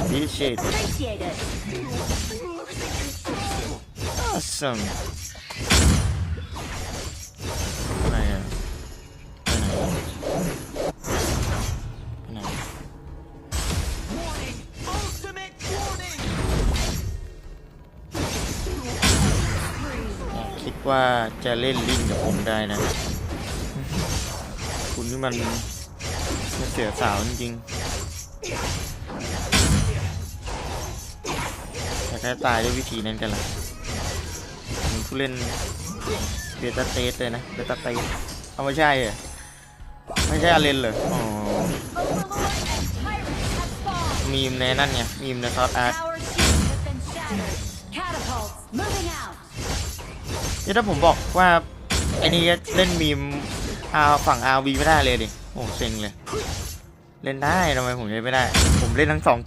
appreciate it Awesome. อะไรอะไปไหนไปไหนคิดว่าจะเล่นลิงกับผมได้นะ คุณนี่มันมันเสียสาวจริงๆ แต่แค่ตายด้วยวิธีนั้นกันล่ะเหมือนผู้เล่นเบต้าเตสเลยนะเบต้าเตสเอาไม่ใช่เหรอไม่ใช่อาเลนเหรออ๋อมีมในนั่นไงมีมในซอสอาร์ต Tower shields have been shattered. Catapults moving out. นี่ถ้าผมบอกว่าไอ้นี่เล่นมีมอาฝั่งอาวีไม่ได้เลยดิโอ้เซ็งเลย เล่นได้ทำไมผมเล่นไม่ได้ ผมเล่นทั้งสอง